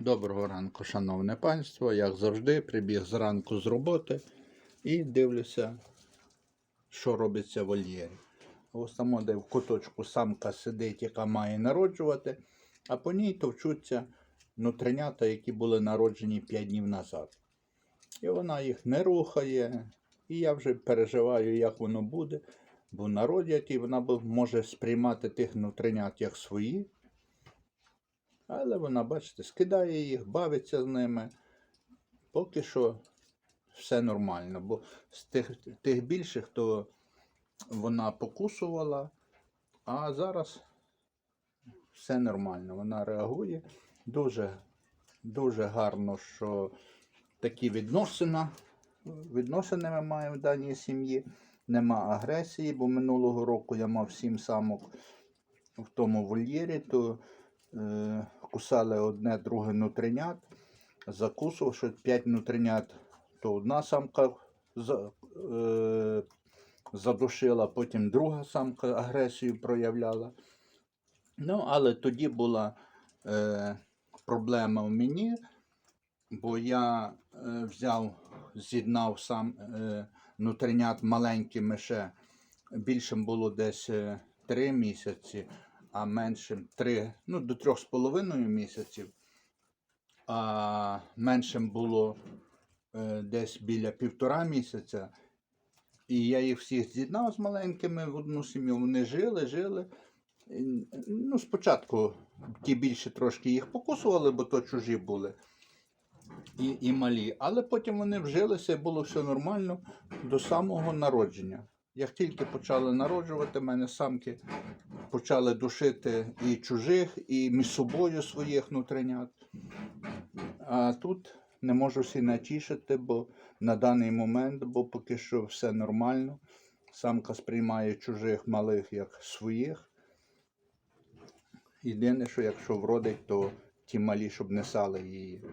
Доброго ранку, шановне панство. Як завжди, прибіг зранку з роботи і дивлюся, що робиться в вольєрі. Ось там, де в куточку самка сидить, яка має народжувати, а по ній товчуться нутринята, які були народжені 5 днів назад. І вона їх не рухає. І я вже переживаю, як воно буде, бо народять, і вона може сприймати тих нутринят як свої. Але вона, бачите, скидає їх, бавиться з ними. Поки що все нормально. Бо з тих, тих більших, то вона покусувала, а зараз все нормально. Вона реагує. Дуже, дуже гарно, що такі відносини, відносини ми маємо в даній сім'ї. Нема агресії, бо минулого року я мав сім самок в тому вольєрі, то е, кусали одне друге нутринят, закусував, що 5 нутринят, то одна самка за, е, задушила, потім друга самка агресію проявляла. Ну, але тоді була е, проблема в мені, бо я е, взяв, з'єднав сам е, нутринят маленькими ще. Більшим було десь 3 місяці, а меншим 3, ну до 3,5 місяців. А меншим було е, десь біля півтора місяця. І я їх всіх з'єднав з маленькими в одну сім'ю. Вони жили, жили. Ну, спочатку ті більше трошки їх покусували, бо то чужі були. І, і малі. Але потім вони вжилися і було все нормально до самого народження. Як тільки почали народжувати, мене самки почали душити і чужих, і між собою своїх нутринят. А тут не можу всі натішити, бо на даний момент, бо поки що все нормально. Самка сприймає чужих малих як своїх. Єдине, що якщо вродить, то ті малі, щоб не сали її.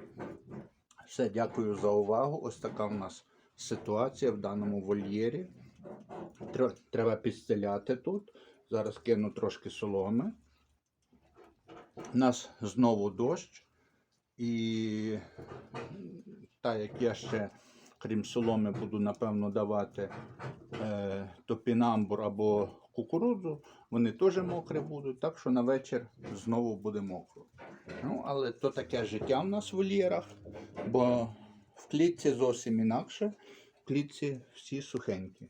Все, дякую за увагу. Ось така в нас ситуація в даному вольєрі. Тре- Треба підстеляти тут. Зараз кину трошки соломи. У нас знову дощ. І так як я ще, крім соломи, буду напевно давати е, топінамбур або кукурудзу, вони теж мокрі будуть, так що на вечір знову буде мокро. Ну, але то таке життя в нас в вольєрах, бо в клітці зовсім інакше, в клітці всі сухенькі.